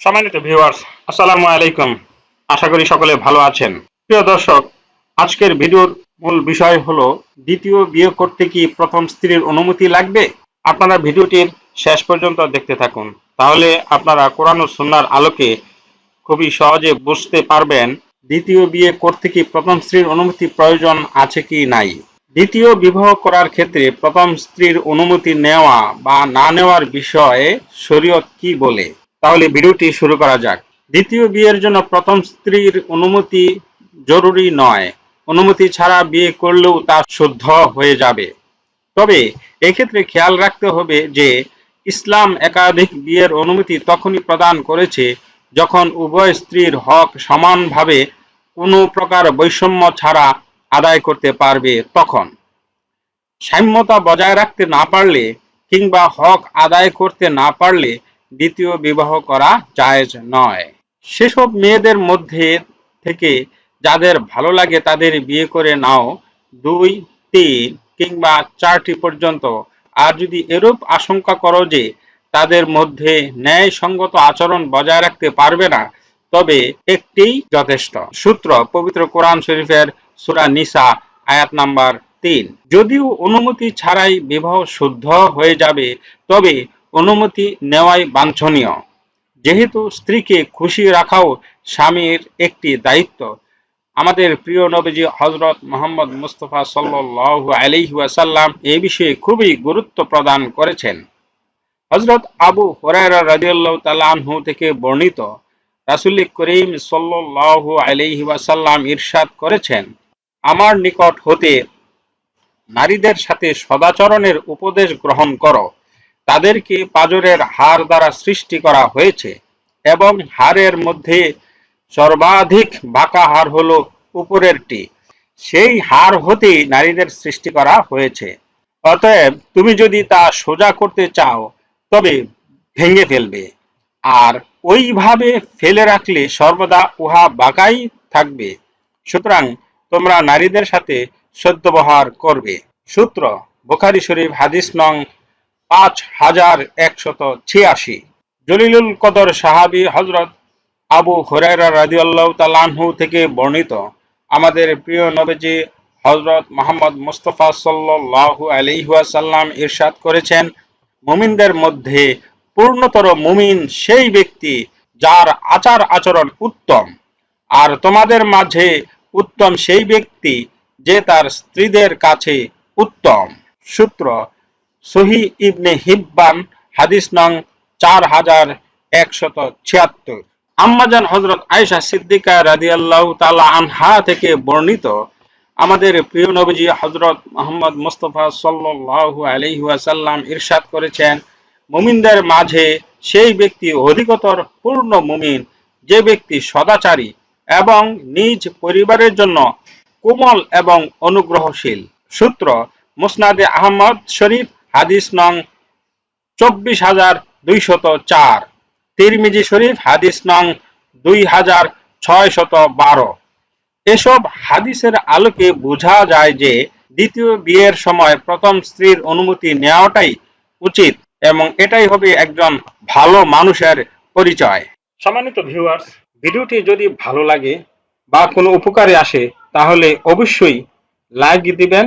সম্মানিত ভিউয়ার্স আসসালামু আলাইকুম। আশা করি সকলে ভালো আছেন। প্রিয় দর্শক, আজকের ভিডিওর মূল বিষয় হলো, দ্বিতীয় বিয়ে করতে কি প্রথম স্ত্রীর অনুমতি লাগবে? আপনারা ভিডিওটির শেষ পর্যন্ত দেখতে থাকুন। তাহলে আপনারা কোরআন ও আলোকে খুবই সহজে বুঝতে পারবেন, দ্বিতীয় বিয়ে করতে কি প্রথম স্ত্রীর অনুমতি প্রয়োজন আছে কি নাই। দ্বিতীয় বিবাহ করার ক্ষেত্রে প্রথম স্ত্রীর অনুমতি নেওয়া বা না নেওয়ার বিষয়ে শরীয়ত কি বলে? তাহলে ভিডিওটি শুরু করা যাক। দ্বিতীয় বিয়ের জন্য প্রথম স্ত্রীর অনুমতি জরুরি নয়। অনুমতি ছাড়া বিয়ে করলেও তা শুদ্ধ হয়ে যাবে। তবে এক্ষেত্রে খেয়াল রাখতে হবে যে, ইসলাম একাধিক বিয়ের অনুমতি তখনই প্রদান করেছে যখন উভয় স্ত্রীর হক সমানভাবে কোনো প্রকার বৈষম্য ছাড়া আদায় করতে পারবে তখন। সাম্যতা বজায় রাখতে না পারলে কিংবা হক আদায় করতে না পারলে দ্বিতীয় বিবাহ করা জায়েজ নয়। সেসব মেয়েদের মধ্যে থেকে যাদের ভালো লাগে তাদের বিয়ে করে নাও। দুই, তিন কিংবা চারটি পর্যন্ত। আর যদি এরূপ আশঙ্কা করো যে তাদের মধ্যে ন্যায়সঙ্গত আচরণ বজায় রাখতে পারবে না, তবে একটি যথেষ্ট। সূত্র পবিত্র কোরআন শরীফের সূরা নিসা আয়াত নাম্বার তিন। যদিও অনুমতি ছাড়াই বিবাহ শুদ্ধ হয়ে যাবে, তবে অনুমতি নেওয়াই বাঞ্ছনীয়। যেহেতু স্ত্রীকে খুশি রাখাও স্বামীর একটি দায়িত্ব, আমাদের প্রিয় নবীজি হজরত মোহাম্মদ মুস্তফা সাল্লাল্লাহু আলাইহি ওয়াসাল্লাম এই বিষয়ে খুবই গুরুত্ব প্রদান করেছেন। হজরত আবু হুরায়রা রাদিয়াল্লাহু তাআলা থেকে বর্ণিত রাসূল করিম সাল্লাল্লাহু আলাইহি ওয়াসাল্লাম ইরশাদ করেছেন, আমার নিকট হতে নারীদের সাথে সদাচরণের উপদেশ গ্রহণ করো। তাদেরকে পাজরের হার দ্বারা সৃষ্টি করা হয়েছে এবং হারের মধ্যে সর্বাধিক বাঁকা হার হলো উপরেরটি। সেই হার হতেই নারীদের সৃষ্টি করা হয়েছে। অতএব তুমি যদি তা সোজা করতে চাও, তবে ভেঙে ফেলবে। আর ওইভাবে ফেলে রাখলে সর্বদা উহা বাঁকাই থাকবে। সুতরাং তোমরা নারীদের সাথে সদ্ব্যবহার করবে। সূত্র, বুখারি শরীফ, হাদিস নং পাঁচ হাজার একশত ছিয়াশি। জলিলুল কদর সাহাবি হজরত আবু হুরায়রা রাদিয়াল্লাহু তাআলাহু থেকে বর্ণিত আমাদের প্রিয় নবীজি হজরত মোহাম্মদ মুস্তফা সাল্লাল্লাহু আলাইহি ওয়াসাল্লাম ইরশাদ করেছেন, মুমিনদের মধ্যে পূর্ণতর মুমিন সেই ব্যক্তি যার আচার আচরণ উত্তম। আর তোমাদের মাঝে উত্তম সেই ব্যক্তি যে তার স্ত্রীদের কাছে উত্তম। সূত্র সহি ইবনে হিব্বান, হাদিস নং চার হাজার একশত ছিয়াত্তর। আম্মাজান হজরত আয়েশা সিদ্দিকা রাদিয়াল্লাহু তাআলা আনহা থেকে বর্ণিত আমাদের প্রিয় নবীজি হজরত মোহাম্মদ মুস্তফা সাল্লাল্লাহু আলাইহি ওয়াসাল্লাম ইরশাদ করেছেন, মুমিনদের মাঝে সেই ব্যক্তি অধিকতর পূর্ণ মুমিন, যে ব্যক্তি সদাচারী এবং নিজ পরিবারের জন্য কোমল এবং অনুগ্রহশীল। সূত্র মুসনাদে আহমদ শরীফ হাদিস নং চব্বিশ হাজার দুইশত চার। তিরমিজি শরীফ, হাদিস নং দুই হাজার ছয় শত বারো। এসব হাদিসের আলোকে বোঝা যায় যে দ্বিতীয় বিয়ের সময় প্রথম স্ত্রীর অনুমতি নেওয়াটাই উচিত এবং এটাই হবে একজন ভালো মানুষের পরিচয়। সম্মানিত ভিউয়ার্স ভিডিওটি যদি ভালো লাগে বা কোনো উপকারে আসে, তাহলে অবশ্যই লাইক দিবেন